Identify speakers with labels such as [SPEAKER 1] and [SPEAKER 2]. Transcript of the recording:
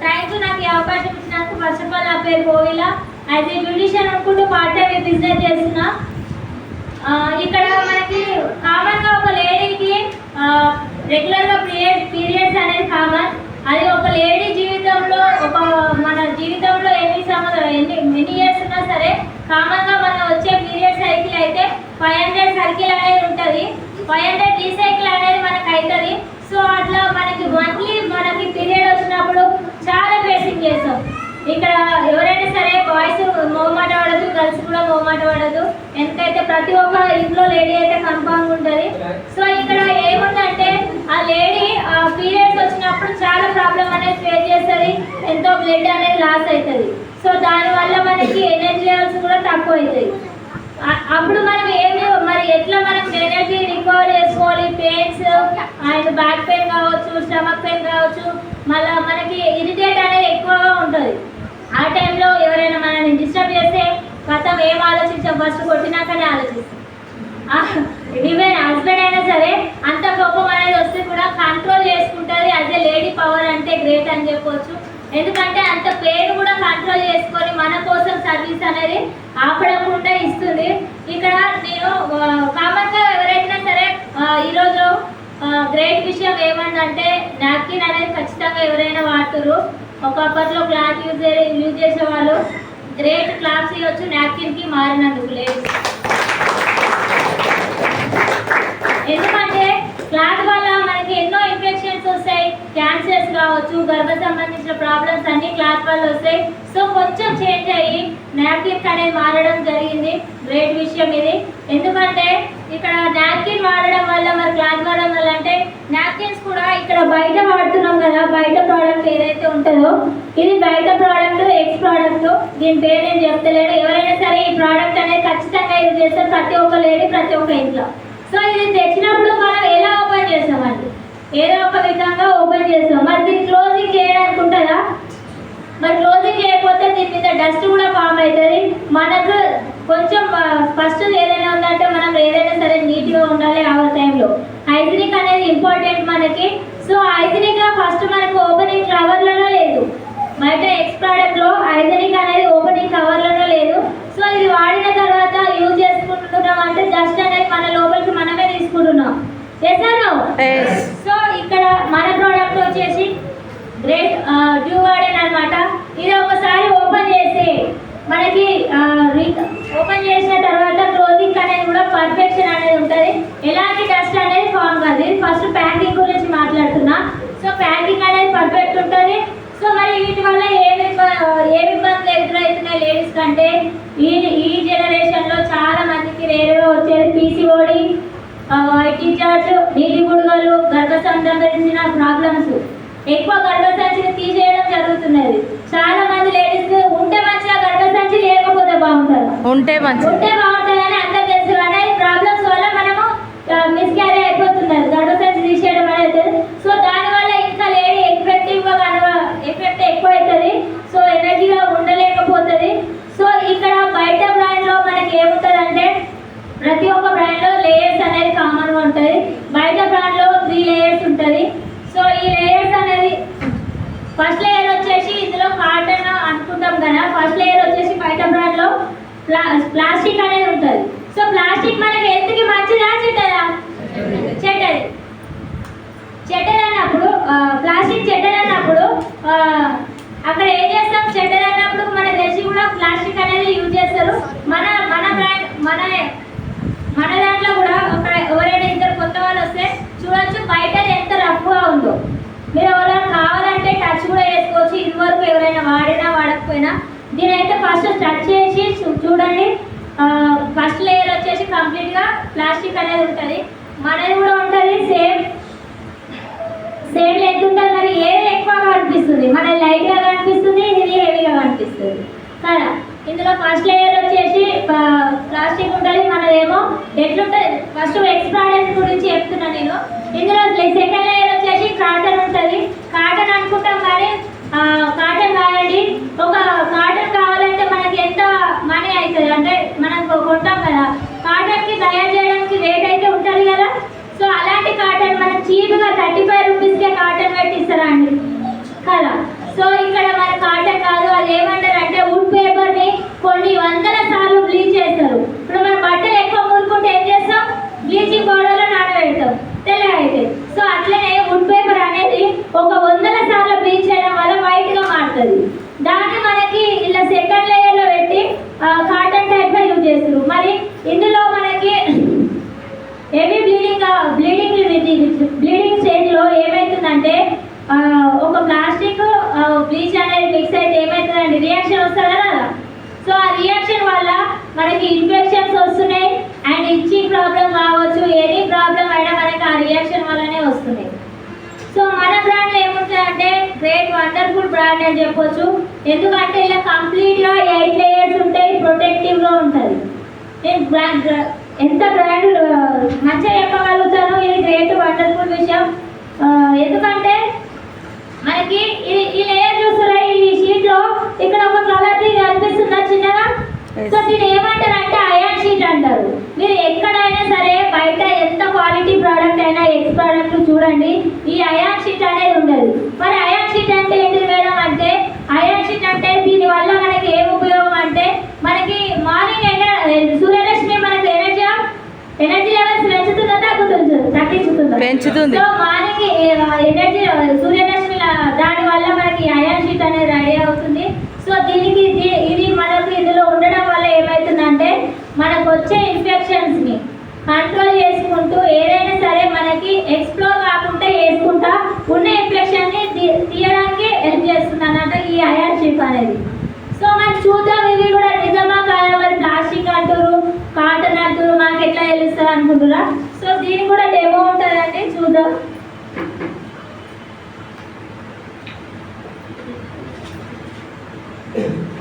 [SPEAKER 1] Thank you నాకు ఈ అవకాశం ఇచ్చినందుకు ఫస్ట్ ఆఫ్ ఆల్ నా పేరు కోవిల అయితే బ్యూటిషియన్ అనుకుంటూ పార్ట్ టైం బిజినెస్ చేస్తున్నా. ఇక్కడ మనకి కామన్గా ఒక లేడీకి రెగ్యులర్గా పీరియడ్ పీరియడ్స్ అనేది కామన్ అది ఒక లేడీ జీవితంలో ఒక మన జీవితంలో ఎన్ని సంవత్సరం ఎన్ని ఎన్ని ఇయర్స్ ఉన్నా సరే కామన్గా మన వచ్చే పీరియడ్ సైకిల్ అయితే ఫైవ్ హండ్రెడ్ సర్కిల్ అనేది ఉంటుంది. ఫైవ్ హండ్రెడ్ రీసైకిల్ అనేది మనకు అవుతుంది సో అట్లా మనకి మంత్లీ మనకి పీరియడ్ వచ్చినప్పుడు చాలా ఫేసింగ్ చేస్తాం ఇక్కడ ఎవరైనా సరే బాయ్స్ మొహమాట పడదు గర్ల్స్ కూడా మొహమాట పడదు ఎందుకైతే ప్రతి ఒక్క ఇంట్లో లేడీ అయితే కన్ఫామ్ ఉంటుంది. సో ఇక్కడ ఏముందంటే ఆ లేడీ ఆ పీరియడ్స్ వచ్చినప్పుడు చాలా ప్రాబ్లం అనేది ఫేస్ చేస్తుంది. ఎంతో బ్లడ్ అనేది లాస్ అవుతుంది సో దానివల్ల మనకి ఎనర్జీ లెవెల్స్ కూడా తక్కువ అవుతాయి అప్పుడు మనం ఏమి మరి ఎట్లా మనం ఎనర్జీ రికవర్ చేసుకోవాలి? పెయిన్స్ అండ్ బ్యాక్ పెయిన్ కావచ్చు స్టమక్ పెయిన్ కావచ్చు. మళ్ళీ మనకి ఇరిటేట్ అనేది ఎక్కువగా ఉంటుంది. ఆ టైంలో ఎవరైనా మనల్ని డిస్టర్బ్ చేస్తే కథం ఏం ఆలోచించాం ఫస్ట్ కొట్టినాకనే ఆలోచిస్తాం. ఈవెన్ హస్బెండ్ అయినా సరే అంత కోపం అనేది వస్తే కూడా కంట్రోల్ చేసుకుంటుంది. అదే లేడీ పవర్ అంటే గ్రేట్ అని చెప్పవచ్చు ఎందుకంటే అంత పేరు కూడా కంట్రోల్ చేసుకొని మన కోసం సర్వీస్ అనేది ఆపడకుండా ఇస్తుంది. ఇక్కడ నేను కామన్గా ఎవరైనా సరే ఈరోజు గ్రేట్ విషయం ఏమందంటే నాప్కిన్ అనేది ఖచ్చితంగా ఎవరైనా వాడుతురు ఒకప్పట్లో క్లాత్ యూజ్ యూజ్ చేసేవాళ్ళు. గ్రేట్ క్లాత్స్ ఇవ్వచ్చు నాప్కిన్కి మారినందుకు లేదు. ఎందుకంటే క్లాత్ వల్ల మనకి ఎన్నో ఇన్ఫెక్షన్స్ వస్తాయి క్యాన్సర్స్ కావచ్చు గర్భ సంబంధించిన ప్రాబ్లమ్స్ అన్ని క్లాత్ వల్ల వస్తాయి. సో కొంచెం చేంజ్ అయ్యి నాప్కిన్స్ అనేది మారడం జరిగింది. గ్రేట్ విషయం ఇది. ఎందుకంటే ఇక్కడ నాప్కిన్ వాడడం వల్ల మరి క్లాత్ వాడడం వల్ల అంటే నాప్కిన్స్ కూడా ఇక్కడ బయట వాడుతున్నాం కదా బయట ప్రోడక్ట్ ఏదైతే ఉంటుందో ఇది బయట ప్రోడక్ట్ ఎక్స్ ప్రోడక్ట్ దీని పేరు నేను చెప్తలేడు ఎవరైనా సరే ఈ ప్రోడక్ట్ అనేది ఖచ్చితంగా యూజ్ చేస్తారు ప్రతి ఒక్క లేడీ ప్రతి ఒక్క ఇంట్లో. సో ఇది తెచ్చినప్పుడు మనం ఎలా ఓపెన్ చేస్తామండి? ఏదో ఒక విధంగా ఓపెన్ చేస్తాం. మరి దీన్ని క్లోజింగ్ చేయడానికి ఉంటుందా మరి క్లోజింగ్ చేయకపోతే దీని మీద డస్ట్ కూడా ఫామ్ అవుతుంది. మనకు కొంచెం ఫస్ట్ ఏదైనా ఉందంటే మనం ఏదైనా సరే నీట్గా ఉండాలి ఆ టైంలో. హైజీనిక్ అనేది ఇంపార్టెంట్ మనకి. సో హైజీనిక్గా ఫస్ట్ మనకు ఓపెనింగ్ కవర్లలో లేదు. బయట ఎక్స్ ప్రోడక్ట్లో హైజీనిక్ అనేది ఓపెనింగ్ కవర్లలో లేదు. సో ఇది వాడిన తర్వాత యూజ్ చేసుకుంటున్నాం అంటే డస్ట్ అనేది మన లోపలికి మనమే తీసుకుంటున్నాం. చేశాను. సో ఇక్కడ మన ప్రోడక్ట్ వచ్చేసి గ్రేట్ డ్యూ గార్డెన్ అన్నమాట. ఇది ఒకసారి ఓపెన్ చేసి మనకి ఓపెన్ చేసిన తర్వాత క్లోజింగ్ అనేది కూడా పర్ఫెక్షన్ అనేది ఉంటుంది. అనేది ఫామ్ కాదు ఇది ఫస్ట్ ప్యాకింగ్ గురించి మాట్లాడుతున్నా. సో ప్యాకింగ్ అనేది పర్ఫెక్ట్ ఉంటుంది సో మరి వీటి వల్ల ఏమి ఏమి ఇబ్బందులు ఎదురవుతున్నాయి లేడీస్ కంటే? ఈ ఈ జనరేషన్లో చాలా మందికి రేరుగా వచ్చేది పీసీఓడి వైట్ చార్జ్ నీటి బుడగలు గర్భ సంబంధించిన ప్రాబ్లమ్స్ ఎక్కువ గర్భసంచిని తీసేయడం జరుగుతున్నది. చాలా మంది లేడీస్ ఉంటే మంచిగా గర్భసంచి లేకపోతే బాగుంటారు
[SPEAKER 2] ఉంటే
[SPEAKER 1] ఉంటే బాగుంటుందని అందరూ తెలుసు. కానీ ప్రాబ్లమ్స్ వల్ల మనము మిస్క్యారీ అయిపోతున్నారు గర్భసంచి తీసేయడం అనేది సో దానివల్ల ఇంకా లేడీ ఎఫెక్టివ్గా కనవ ఎఫెక్ట్ ఎక్కువ అవుతుంది సో ఎనర్జీగా ఉండలేకపోతుంది సో ఇక్కడ బయట బ్రాండ్లో మనకి ఏముంటుందంటే ప్రతి ఒక్క బ్రాండ్లో లేయర్స్ అనేది కామన్గా ఉంటుంది బయట బ్రాండ్లో త్రీ లేయర్స్ ఉంటుంది సో ఈ లేయర్స్ అనేది ఫస్ట్ లేయర్ వచ్చేసి ఇందులో కాటన్ అనుకుంటాం కదా ఫస్ట్ లేయర్ వచ్చేసి బయట బ్రాండ్లో ప్లా ప్లాస్టిక్ అనేది ఉంటుంది. సో ప్లాస్టిక్ మనకి హెల్త్కి మంచిదా చెడ్డదా? చెడ్డది. చెడ్డది అన్నప్పుడు ప్లాస్టిక్ చెడ్డది అన్నప్పుడు అక్కడ ఏం చేస్తాం? చెడ్డది అన్నప్పుడు మన తెలిసి కూడా ప్లాస్టిక్ అనేది యూజ్ చేస్తారు. మన మన బ్రాండ్ మన మన దాంట్లో కూడా ఒక ఎవరైనా ఇద్దరు కొత్త వాళ్ళు వస్తే చూడొచ్చు బయట ఎంత రఫ్గా ఉంది మీరు ఎవరైనా కావాలంటే టచ్ కూడా వేసుకోవచ్చు ఇదివరకు ఎవరైనా వాడినా వాడకపోయినా దీని అయితే ఫస్ట్ టచ్ చేసి చూ- చూడండి ఫస్ట్ లేయర్ వచ్చేసి కంప్లీట్గా ప్లాస్టిక్ అనేది ఉంటుంది మనది కూడా ఉంటుంది సేమ్ సేమ్ లెంత్ ఉంటుంది మరి ఏది ఎక్కువగా కనిపిస్తుంది మన లైట్గా కనిపిస్తుంది ఇది హెవీగా కదా ఇందులో ఫస్ట్ లేయర్ వచ్చేసి ప్లాస్టిక్ ఉంటుంది మనదేమో ఎట్లుంటుంది ఫస్ట్ ఎక్స్ప్రాడెన్స్ గురించి చెప్తున్నా నేను. ఇందులో సెకండ్ లేయర్ వచ్చేసి కాటన్ ఉంటుంది. కాటన్ అనుకుంటాం కానీ కాటన్ కాదండి. ఒక కాటన్ కావాలంటే మనకి ఎంత మనీ అవుతుంది? అంటే మనం కొంటాం కదా. కాటన్కి తయారు చేయడానికి రేట్ అయితే ఉంటుంది కదా. సో అలాంటి కాటన్ మనం చీప్గా థర్టీ ఫైవ్ రూపీస్కే కాటన్ పెట్టిస్తారా అండి? కదా. సో ఇక్కడ మన కాటన్ కాదు అది ఏమంటారు? பொன்னி வந்த రియాక్షన్ వల్ల మనకి ఇన్ఫెక్షన్స్ వస్తున్నాయి. అండ్ ఇచ్చి ప్రాబ్లం కావచ్చు ఎనీ ప్రాబ్లం అయినా మనకి ఆ రియాక్షన్ వల్లనే వస్తున్నాయి సో మన బ్రాండ్లో ఏముంటుందంటే గ్రేట్ వండర్ఫుల్ బ్రాండ్ అని చెప్పొచ్చు. ఎందుకంటే ఇలా కంప్లీట్గా ఎయిట్ లేయర్స్ ఉంటాయి ప్రొటెక్టివ్గా ఉంటుంది. నేను బ్రాండ్ ఎంత బ్రాండ్ మంచిగా చెప్పగలుగుతాను ఇది గ్రేట్ వండర్ఫుల్ విషయం. ఎందుకంటే మనకి ఈ లేయర్ చూస్తారా ఈ షీట్లో ఇక్కడ ఒక కలర్ కనిపిస్తుందా చిన్నగా? సో దీన్ని ఏమంటారు అంటే అయాన్ షీట్ అంటారు. మీరు ఎక్కడైనా సరే బయట ఎంత క్వాలిటీ ప్రోడక్ట్ అయినా ఎక్స్ ప్రోడక్ట్ చూడండి ఈ అయాన్ షీట్ అనేది ఉండదు. మరి అయాన్ షీట్ అంటే ఏంటి మేడం అంటే అయాన్ షీట్ అంటే దీని వల్ల మనకి ఏం ఉపయోగం అంటే మనకి మార్నింగ్ సూర్యరశ్మి మనకి ఎనర్జీ ఎనర్జీ లెవెల్స్ పెంచుతుందా తగ్గుతుందా? తగ్గించుతుందా?
[SPEAKER 2] పెంచుతుంది.
[SPEAKER 1] సో మార్నింగ్ ఎనర్జీ సూర్యరశ్మి దాని వల్ల మనకి అయాన్ షీట్ అనేది రెడీ అవుతుంది. దీనికి ఇది- ఇది మనకు ఇందులో ఉండడం వల్ల ఏమవుతుందంటే మనకు వచ్చే ఇన్ఫెక్షన్స్ని కంట్రోల్ చేసుకుంటూ ఏదైనా సరే మనకి ఎక్స్ప్లోర్ కాకుండా వేసుకుంటా ఉన్న ఇన్ఫెక్షన్ని తీ- తీయడానికి హెల్ప్ చేస్తుంది అన్నట్టు ఈ అయాన్ షీట్ అనేది. సో మనం చూద్దాం ఇది కూడా నిజమా కాదా? మరి ప్లాస్టిక్ అంటారు కాటన్ అంటారు మాకు ఎట్లా తెలుస్తుంది అనుకుంటున్నా సో దీనికి కూడా డెమో ఉంటుందండి చూద్దాం. Amen.